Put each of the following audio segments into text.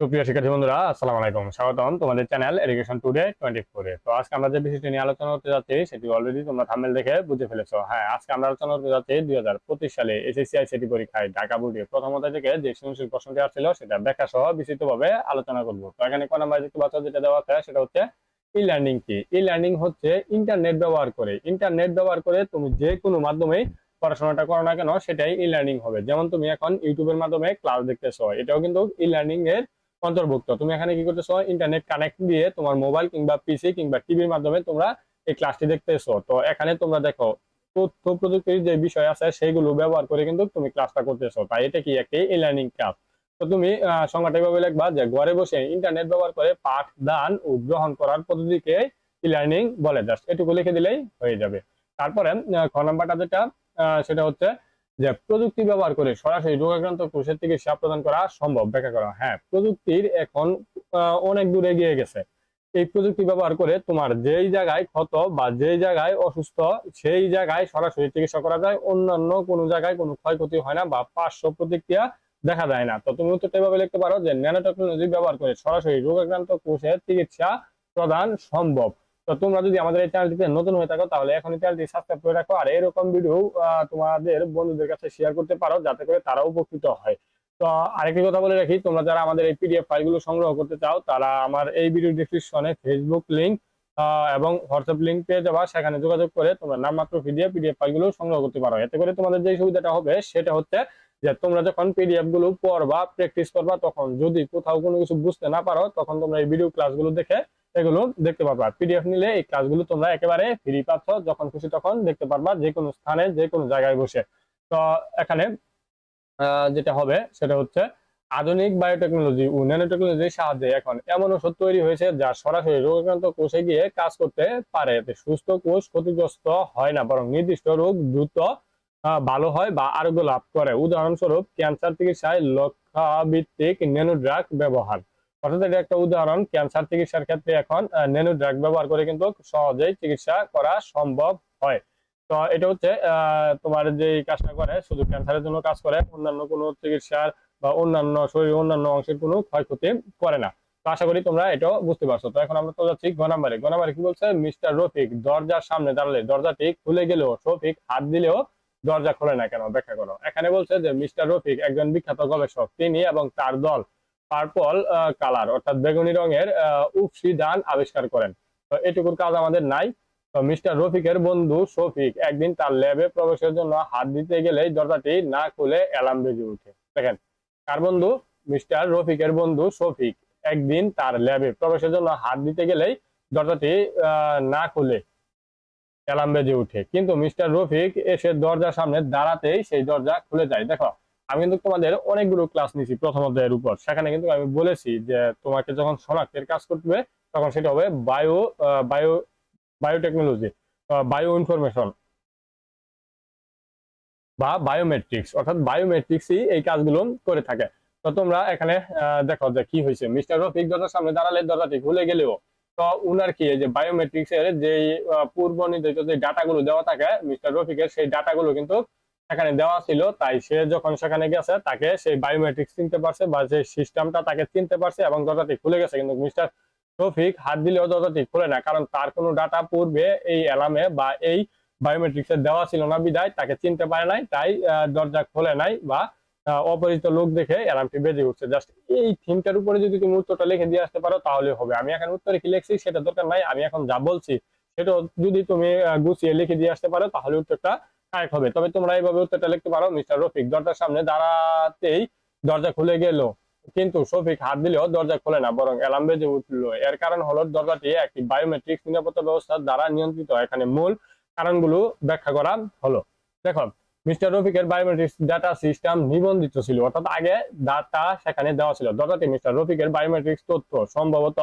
সুপ্রিয় শিক্ষার্থী বন্ধুরা, আসসালামু আলাইকুম। স্বাগতম তোমাদের চ্যানেল এডুকেশন টুডে টোয়েন্টি ফোরে তো আজকে আমরা যে বিষয়টি নিয়ে আলোচনা করতে যাচ্ছি, সেটি অলরেডি তোমরা থামেল দেখে বুঝে ফেলেছো। হ্যাঁ আজকে আমরা আলোচনা করতে যাচ্ছি দুই হাজার পঁচিশ সালে এসএসসি আইসিটি পরীক্ষায় ঢাকা বোর্ডে প্রথম অধ্যায় থেকে যে সৃজনশীল প্রশ্নটি আসছিল, সেটা ব্যাখ্যা সহ বিস্তৃতভাবে আলোচনা করব। তো এখানে কোন নাম্বার দেখতে পাচ্ছ, যেটা দেওয়া আছে, সেটা হচ্ছে ই লার্নিং কি? ই লার্নিং হচ্ছে ইন্টারনেট ব্যবহার করে। ইন্টারনেট ব্যবহার করে তুমি যে কোনো মাধ্যমে পড়াশোনাটা করো না কেন, সেটাই ই লার্নিং হবে। যেমন তুমি এখন ইউটিউবের মাধ্যমে ক্লাস দেখতেছো, এটাও কিন্তু ই লার্নিং এর অন্তর্ভুক্ত। তুমি এখানে কি করতেছো? ইন্টারনেট কানেক্ট দিয়ে তোমার মোবাইল কিংবা পিসি কিংবা টিভির মাধ্যমে তোমরা এই ক্লাসটি দেখতেছো। তো এখানে তোমরা দেখো, তথ্য প্রযুক্তির যে বিষয় আছে সেইগুলো ব্যবহার করে কিন্তু তুমি ক্লাসটা করতেছো। তাই এটা কি একটি ই লার্নিং ক্লাস তো তুমি সংজ্ঞাটা এভাবে লিখবা যে ঘরে বসে ইন্টারনেট ব্যবহার করে পাঠ, দান ও গ্রহণ করার পদ্ধতিকে ই লার্নিং বলে। জাস্ট এটুকু লিখে দিলেই হয়ে যাবে। তারপরে খ নাম্বারটা যেটা সেটা হচ্ছে যে প্রযুক্তি ব্যবহার করে সরাসরি রোগাক্রান্ত কোষের চিকিৎসা প্রদান করা সম্ভব, ব্যাখ্যা করা। হ্যাঁ প্রযুক্তির এখন অনেক দূরে এগিয়ে গেছে। এই প্রযুক্তি ব্যবহার করে তোমার যেই জায়গায় ক্ষত বা যেই জায়গায় অসুস্থ, সেই জায়গায় সরাসরি চিকিৎসা করা যায়। অন্যান্য কোনো জায়গায় কোনো ক্ষয়ক্ষতি হয় না বা পার্শ্ব প্রতিক্রিয়া দেখা যায় না। তো তুমি উত্তরটা এভাবে লিখতে পারো যে ন্যানো টেকনোলজি ব্যবহার করে সরাসরি রোগাক্রান্ত কোষের চিকিৎসা প্রদান সম্ভব। তো তোমরা যদি আমাদের এই চ্যানেলটিতে নতুন হয়ে থাকো, তাহলে এখনই চ্যানেলটি সাবস্ক্রাইব করে রাখো। আর এরকম ভিডিও তোমাদের বন্ধুদের কাছে শেয়ার করতে পারো, যাতে করে তারাও উপকৃত হয়। তো আরেকটি কথা বলে রাখি, তোমরা যারা আমাদের এই পিডিএফ ফাইলগুলো সংগ্রহ করতে চাও, তারা আমার এই ভিডিও ডিসক্রিপশনে ফেসবুক লিংক এবং হোয়াটসঅ্যাপ লিংক পেয়ে যাবা। সেখানে যোগাযোগ করে তোমরা নামমাত্র পিডিএফ পিডিএফ ফাইলগুলো সংগ্রহ করতে পারো। এতে করে তোমাদের যে সুবিধাটা হবে, সেটা হচ্ছে যে তোমরা যখন পিডিএফগুলো পড়বা প্র্যাকটিস করবা, তখন যদি কোথাও কোনো কিছু বুঝতে না পারো, তখন তোমরা এই ভিডিও ক্লাসগুলো দেখে এগুলো দেখতে পারবা। পিডিএফ নিলে এই ক্লাসগুলো তোমরা একেবারে ফ্রি পাচ্ছ, যখন খুশি তখন দেখতে পারবা যে কোনো স্থানে যে কোনো জায়গায় বসে। তো এখানে যেটা হবে সেটা হচ্ছে আধুনিক বায়োটেকনোলজি ও ন্যানোটেকনোলজির সাহায্যে এখন এমন ওষুধ তৈরি হয়েছে যা সরাসরি রোগাক্রান্ত কোষে গিয়ে কাজ করতে পারে। সুস্থ কোষ ক্ষতিগ্রস্ত হয় না, বরং নির্দিষ্ট রোগ দ্রুত ভালো হয় বা আরোগ্য লাভ করে। উদাহরণস্বরূপ, ক্যান্সার চিকিৎসায় লক্ষ্যভিত্তিক ন্যানো ড্রাগ ব্যবহার। অর্থাৎ এটা একটা উদাহরণ, ক্যান্সার চিকিৎসার ক্ষেত্রে এখন ন্যানো ড্রাগ ব্যবহার করে কিন্তু সহজেই চিকিৎসা করা সম্ভব হয়। তো এটা হচ্ছে তোমার যে কাজটা করে, শুধু ক্যান্সারের জন্য কাজ করে, অন্যান্য কোনো চিকিৎসার বা অন্যান্য শরীরের অন্যান্য অংশের কোনো ক্ষয়ক্ষতি করে না। তো আশা করি তোমরা এটাও বুঝতে পারছ। তো এখন আমরা তো যাচ্ছি গ নাম্বারে। গ নাম্বারে কি বলছে? মিস্টার রফিক, দরজার সামনে দাঁড়ালে দরজাটি খুলে গেলেও শফিক হাত দিলেও দরজা খোলে না কেন? ব্যাখ্যা করো। এখানে বলছে যে, মিস্টার রফিক একজন বিখ্যাত গবেষক। তিনি এবং তার দল পার্পল কালার, অর্থাৎ বেগুনি রঙের উপসি আবিষ্কার করেন। তো এটুকুর কাজ আমাদের নাই। তো মিস্টার রফিকের বন্ধু শফিক একদিন তার ল্যাবে প্রবেশের জন্য হাত দিতে গেলেই দরজাটি না খুলে অ্যালার্ম বেজে উঠে দেখেন, কার বন্ধু? মিস্টার রফিকের বন্ধু শফিক একদিন তার ল্যাবে প্রবেশের জন্য হাত দিতে গেলেই দরজাটি না খুলে অ্যালার্ম বেজে উঠে কিন্তু মিস্টার রফিক এসে দরজার সামনে দাঁড়াতেই সেই দরজা খুলে যায়। দেখো আমি কিন্তু তোমাদের অনেকগুলো ক্লাস নিয়েছি প্রথম অধ্যায়ের উপর। সেখানে কিন্তু আমি বলেছি যে তোমাকে যখন শনাক্তের কাজ করতে হবে তখন সেটা হবে bio bio biotechnology bio information বা বায়োমেট্রিক্স অর্থাৎ বায়োমেট্রিক্সই এই কাজগুলো করে থাকে। তো তোমরা এখানে দেখো যে কি হয়েছে। মিস্টার রফিক দরজার সামনে দাঁড়ালে দরজাটি খুলে গেলেও, তো উনার কি যে বায়োমেট্রিক্স এর যে পূর্ব নির্ধারিত যে ডাটাগুলো দেওয়া থাকে, মিস্টার রফিকের সেই ডাটাগুলো কিন্তু সেখানে দেওয়া ছিল, তাই সে যখন সেখানে গেছে, তাকে সেই বায়োমেট্রিক্স চিনতে পারছে বা যে সিস্টেমটা তাকে চিনতে পারছে এবং দরজাটি খুলে গেছে। কিন্তু মিস্টার রফিক হাত দিলেও দরজাটি খুলে না, কারণ তার কোনো ডাটা পূর্বে এই অ্যালামে বা এই বায়োমেট্রিক্স দেওয়া ছিল না। বিদায়, তাকে চিনতে পারে নাই, তাই দরজা খোলে নাই বা অপরিচিত লোক দেখে অ্যালার্মটি বেজে উঠছে। জাস্ট এই থিমটার উপরে যদি তুমি উত্তরটা লিখে দিয়ে আসতে পারো, তাহলে হবে। আমি এখন উত্তরে কি লিখছি সেটা দরকার নাই, আমি এখন যা বলছি সেটা যদি তুমি গুছিয়ে লিখে দিয়ে আসতে পারো, তাহলে উত্তরটা কারেক্ট হবে। তবে তোমরা এইভাবে উত্তরটা লিখতে পারো, মিস্টার রফিক। দরজার সামনে দাঁড়াতেই দরজা খুলে গেল। কিন্তু শফিক হাত দিলেও দরজা খোলে না, বরং অ্যালার্ম বেজে উঠল। এর কারণ হলো দরজাটি একটি বায়োমেট্রিক নিরাপত্তা ব্যবস্থা দ্বারা নিয়ন্ত্রিত। এখানে মূল কারণগুলো ব্যাখ্যা করা হলো। দেখো, মিস্টার রফিকের বায়োমেট্রিক ডাটা সিস্টেম নিবন্ধিত ছিল, অর্থাৎ আগে ডাটা সেখানে দেওয়া ছিল। দরজাটি মিস্টার রফিকের বায়োমেট্রিক্স তথ্য, সম্ভবত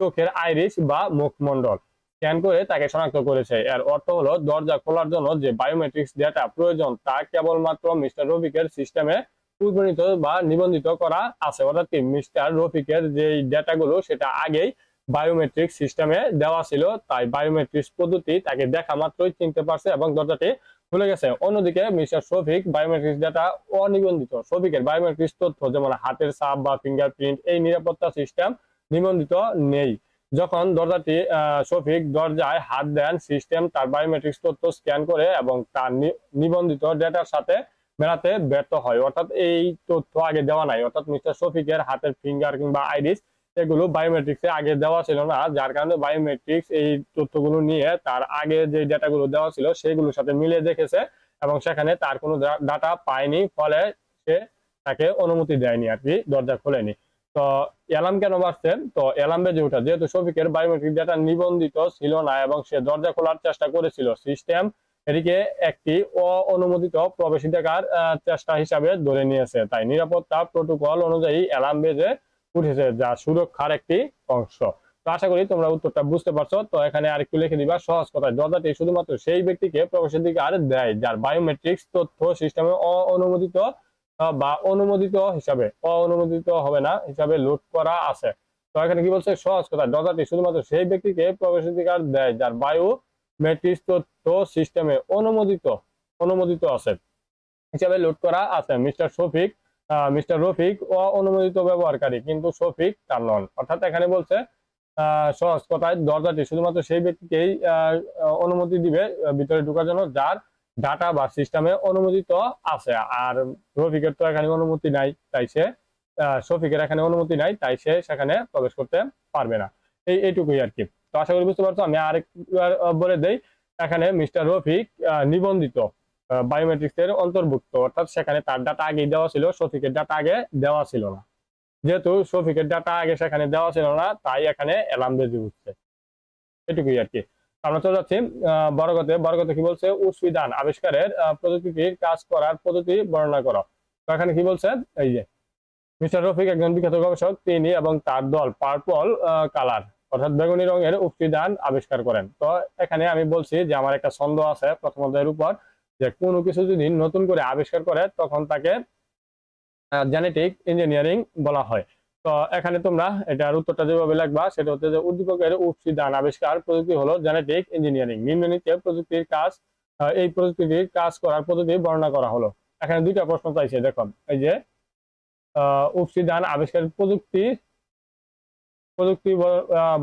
চোখের আইরিশ বা মুখমণ্ডল। স্ক্যান করে তাকে শনাক্ত করেছে। এর অর্থ হলো, দরজা খোলার জন্য যে বায়োমেট্রিক্স ডেটা প্রয়োজন, তা কেবলমাত্র মিস্টার রফিকের সিস্টেমে উদ্গণিত বা নিবন্ধিত করা আছে। অর্থাৎ কি মিস্টার রফিকের যে ডেটাগুলো সেটা আগেই বায়োমেট্রিক সিস্টেমে দেওয়া ছিল। তাই বায়োমেট্রিক পদ্ধতি তাকে দেখা মাত্রই চিনতে পারছে এবং দরজাটি খুলে গেছে। অন্যদিকে মিস্টার শফিক বায়োমেট্রিক ডেটা অনিবন্ধিত। শফিকের বায়োমেট্রিক তথ্য যেমন হাতের ছাপ বা ফিঙ্গারপ্রিন্ট এই নিরাপত্তা সিস্টেম নিবন্ধিত নেই। যখন দরজাটি শফিক দরজায় হাত দেন, সিস্টেম তার বায়োমেট্রিক্স তথ্য স্ক্যান করে এবং তার নিবন্ধিত ডেটার সাথে মেলাতে ব্যর্থ হয়। অর্থাৎ এই তথ্য আগে দেওয়া নাই। অর্থাৎ মিস্টার শফিকের হাতের ফিঙ্গার কিংবা আইরিস এগুলো বায়োমেট্রিক্সে আগে দেওয়া ছিল না, যার কারণে বায়োমেট্রিক্স এই তথ্যগুলো নিয়ে তার আগে যে ডেটাগুলো দেওয়া ছিল সেগুলোর সাথে মিলিয়ে দেখেছে এবং সেখানে তার কোনো ডাটা পায়নি, ফলে সে তাকে অনুমতি দেয়নি আর কি, দরজা খোলেনি। তো অ্যালার্ম কেন বাড়ছে তো অ্যালার্ম বেজে ওঠা যেহেতু শফিকের বায়োমেট্রিক ডাটা নিবন্ধিত ছিল না এবং সে দরজা খোলার চেষ্টা করেছিল সিস্টেম এটিকে একটি অননুমোদিত প্রবেশাধিকার আহ, চেষ্টা হিসাবে ধরে নিয়েছে। তাই নিরাপত্তা প্রোটোকল অনুযায়ী অ্যালার্ম বেজে উঠেছে যা সুরক্ষার একটি অংশ। তো আশা করি তোমরা উত্তরটা বুঝতে পারছ। তো এখানে আরেকটু লিখে দিবা সহজ কথায় দরজাটি শুধুমাত্র সেই ব্যক্তিকে প্রবেশাধিকার দেয় যার বায়োমেট্রিক্স তথ্য সিস্টেমে অনুমোদিত বা অনুমোদিত হিসাবে অনুমোদিত হবে না হিসাবে লোড করা আছে। তো এখানে কি বলছে? সহজ কথা দরজাটি শুধুমাত্র সেই ব্যক্তিকে প্রবেশাধিকার দেয় যার বায়ু মেট্রিক্স তথ্য, সিস্টেমে অনুমোদিত অনুমোদিত আছে হিসাবে লোড করা আছে। মিস্টার শফিক মিস্টার রফিক অনুমোদিত ব্যবহারকারী, কিন্তু শফিক তার নন। অর্থাৎ এখানে বলছে সহজ কথায় দরজাটি শুধুমাত্র সেই ব্যক্তিকেই অনুমতি দিবে ভিতরে ঢোকার জন্য, যার ডাটা বা সিস্টেমে অনুমোদিত আছে। আর রফিকের তো এখানে অনুমতি নাই, তাই সে শফিকের এখানে অনুমতি নাই, তাই সে সেখানে প্রবেশ করতে পারবে না। এই, এইটুকুই আর কি। তো আশা করি বুঝতে পারছ, আমি আরেকবার বলে দেই, এখানে মিস্টার রফিক নিবন্ধিত বায়োমেট্রিক্স এর অন্তর্ভুক্ত। অর্থাৎ সেখানে তার ডাটা আগেই দেওয়া ছিল, শফিকের ডাটা আগে দেওয়া ছিল না। যেহেতু শফিকের ডাটা আগে সেখানে দেওয়া ছিল না, তাই এখানে অ্যালার্ম বেজে উঠছে। এটুকুই আর কি। আমরা চলে যাচ্ছি আহ, বড়গতে বড়গতে কি বলছে? উৎসবিধান আবিষ্কারের আহ, প্রযুক্তিটির কাজ করার পদ্ধতি বর্ণনা করো। এখানে কি বলছে? এই যে মিস্টার রফিক একজন বিখ্যাত গবেষক তিনি এবং তার দল পার্পল কালার অর্থাৎ বেগুনি রঙের উৎসবিধান আবিষ্কার করেন। তো এখানে আমি বলছি যে আমার একটা ছন্দ আছে প্রথম অধ্যায়ের উপর যে কোনো কিছু যদি নতুন করে আবিষ্কার করে তখন তাকে জেনেটিক ইঞ্জিনিয়ারিং বলা হয়। তো এখানে তোমরা এটার উত্তরটা যেভাবে লিখবা সেটা হচ্ছে যে উদ্দীপকের উৎসিদান আবিষ্কার প্রযুক্তি হলো জেনেটিক ইঞ্জিনিয়ারিং নিম্নলিখিত প্রযুক্তির কাজ এই প্রযুক্তিটির কাজ করার পদ্ধতি বর্ণনা করা হলো। এখানে দুইটা প্রশ্ন চাইছে দেখো এই যে আহ, উপসিদান আবিষ্কার প্রযুক্তি প্রযুক্তি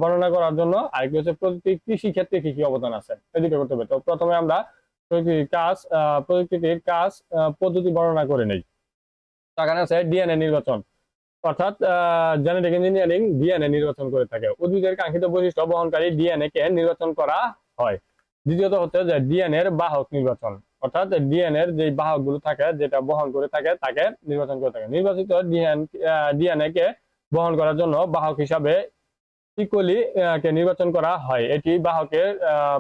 বর্ণনা করার জন্য আরেকটি হচ্ছে প্রযুক্তি কৃষি ক্ষেত্রে কি কি অবদান আছে এই দুটো করতে হবে। তো প্রথমে আমরা প্রযুক্তির কাজ আহ, প্রযুক্তিটির কাজ পদ্ধতি বর্ণনা করে নেই। সেখানে আছে ডিএনএ নির্বাচন। অর্থাৎ জেনেটিক ইঞ্জিনিয়ারিং ডিএনএ নির্বাচন করে থাকে। উদ্ভিদের কাঙ্ক্ষিত বৈশিষ্ট্য বহনকারী ডিএনএ কে নির্বাচন করা হয়। দ্বিতীয়ত হচ্ছে যে ডিএনএ এর বাহক নির্বাচন। অর্থাৎ ডিএনএ এর যে বাহকগুলো থাকে, যেটা বহন করে থাকে, তাকে নির্বাচন করে থাকে। নির্বাচিত ডিএনএ কে বহন করার জন্য বাহক হিসাবে ইকোলি কে নির্বাচন করা হয়। এটি বাহকের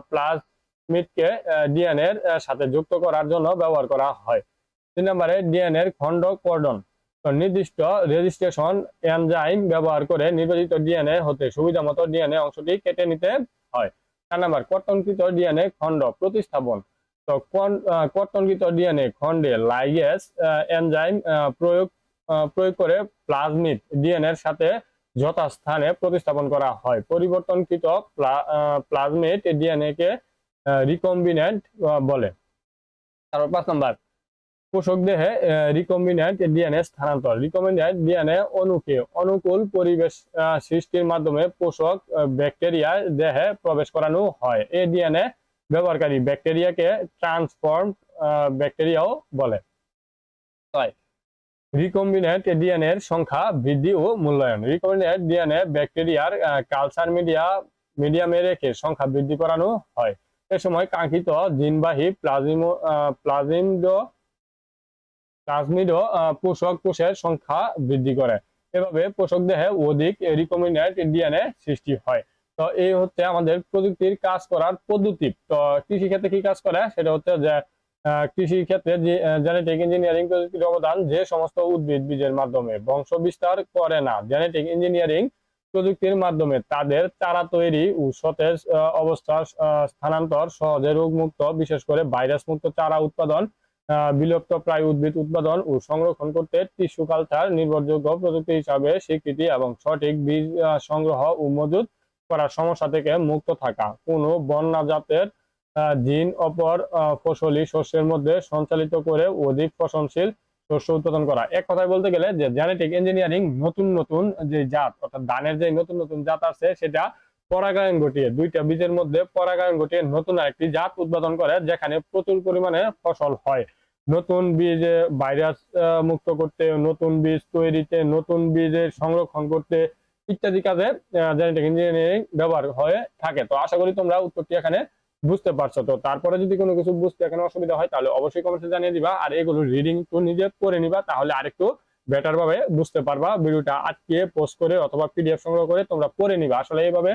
প্লাজমিডকে ডিএনএ এর সাথে যুক্ত করার জন্য ব্যবহার করা হয়। তিন নম্বরে ডিএনএ এর খণ্ড কোডন তো নির্দিষ্ট রেজিস্ট্রেশন এনজাইম ব্যবহার করে নির্বাচিত ডিএনএ হতে সুবিধা মতো ডিএনএ অংশটি কেটে নিতে হয়। চার নাম্বার, কর্তনকৃত ডিএনএ খণ্ড প্রতিস্থাপন। তো কর্তনকৃত ডিএনএ খণ্ডে লাইগেস এনজাইম প্রয়োগ প্রয়োগ করে প্লাজমিড ডিএনএর এর সাথে যথাস্থানে প্রতিস্থাপন করা হয়। পরিবর্তনকৃত প্লাজমিড ডিএনএ কে রিকম্বিনেন্ট বলে। তারপর পাঁচ নাম্বার পোষক দেহে রিকম্বিনেন্ট ডিএনএ স্থানান্তর রিকম্বিনেন্ট ডিএনএ অণুকে অনুকূল পরিবেশ সৃষ্টির মাধ্যমে পোষক ব্যাকটেরিয়া দেহে প্রবেশ করানো হয়। এই ডিএনএ ব্যবহারকারী ব্যাকটেরিয়াকে ট্রান্সফর্ম ব্যাকটেরিয়াও বলে। ছয় রিকম্বিনেন্ট ডিএনএ এর সংখ্যা বৃদ্ধি ও মূল্যায়ন। রিকম্বিনেন্ট ডিএনএ ব্যাকটেরিয়ার কালচার মিডিয়া মিডিয়ামে রেখে সংখ্যা বৃদ্ধি করানো হয়। এ সময় কাঙ্ক্ষিত জিনবাহী প্লাজমিমো প্লাজমিডো প্লাজমিডো পোষক কোষের সংখ্যা বৃদ্ধি করে। এভাবে পোষক দেহে অধিক রিকম্বিনেন্ট ডিএনএ সৃষ্টি হয়। তো এই হচ্ছে আমাদের প্রযুক্তির কাজ করার পদ্ধতি। তো কৃষি ক্ষেত্রে কি কাজ করে? সেটা হচ্ছে যে কৃষি ক্ষেত্রে জেনেটিক ইঞ্জিনিয়ারিং প্রযুক্তির অবদান যে সমস্ত উদ্ভিদ বীজের মাধ্যমে। বংশ বিস্তার করে না। জেনেটিক ইঞ্জিনিয়ারিং প্রযুক্তির মাধ্যমে তাদের চারা তৈরি ও সতেজ আহ, অবস্থার স্থানান্তর সহজে রোগমুক্ত বিশেষ করে ভাইরাস মুক্ত চারা উৎপাদন বিলুপ্ত প্রায় উদ্ভিদ উৎপাদন ও সংরক্ষণ করতে টিস্যু কালচার নির্ভরযোগ্য প্রযুক্তি হিসাবে স্বীকৃতি এবং সঠিক বীজ সংগ্রহ ও মজুদ করার সমস্যা থেকে মুক্ত থাকা। কোনো বন্যা জাতের জিন অপর ফসলি শস্যের মধ্যে সঞ্চালিত করে অধিক ফসলশীল শস্য উৎপাদন করা। এক কথায় বলতে গেলে যে জেনেটিক ইঞ্জিনিয়ারিং নতুন নতুন যে জাত, অর্থাৎ ধানের যে নতুন নতুন জাত আছে, সেটা পরাগায়ন ঘটিয়ে, দুইটা বীজের মধ্যে পরাগায়ন ঘটিয়ে নতুন আরেকটি জাত উৎপাদন করে, যেখানে প্রচুর পরিমাণে ফসল হয়। নতুন বীজ ভাইরাস মুক্ত করতে, নতুন বীজ তৈরিতে, নতুন বীজের সংরক্ষণ করতে ইত্যাদি কাজে জেনেটিক ইঞ্জিনিয়ারিং ব্যবহার হয়ে থাকে। তো আশা করি তোমরা উত্তরটি এখানে বুঝতে পারছ। তো তারপরে যদি কোনো কিছু বুঝতে এখানে অসুবিধা হয়, তাহলে অবশ্যই কমেন্টে জানিয়ে দিবা। আর এগুলো রিডিং তো নিজে করে নিবা, তাহলে আরেকটু বেটার ভাবে বুঝতে পারবা। ভিডিওটা আটকে পোস্ট করে অথবা পিডিএফ সংগ্রহ করে তোমরা পড়ে নিবা। আসলে এইভাবে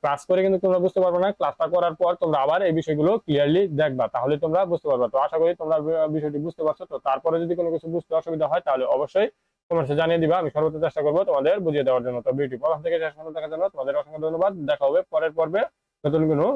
ক্লাস করে কিন্তু তোমরা বুঝতে পারবে না। ক্লাসটা করার পর তোমরা আবার এই বিষয়গুলো ক্লিয়ারলি দেখবা, তাহলে তোমরা বুঝতে পারবা। তো আশা করি তোমরা বিষয়টি বুঝতে পারছ। তো তারপরে যদি কোনো কিছু বুঝতে অসুবিধা হয়, তাহলে অবশ্যই তোমার সাথে জানিয়ে দিবা। আমি সর্বোচ্চ চেষ্টা করব তোমাদের বুঝিয়ে দেওয়ার জন্য। তো ভিডিও প্রথম থেকে শেষ পর্যন্ত দেখার জন্য তোমাদের অসংখ্য ধন্যবাদ। দেখা হবে পরের পর্বে নতুন কোনো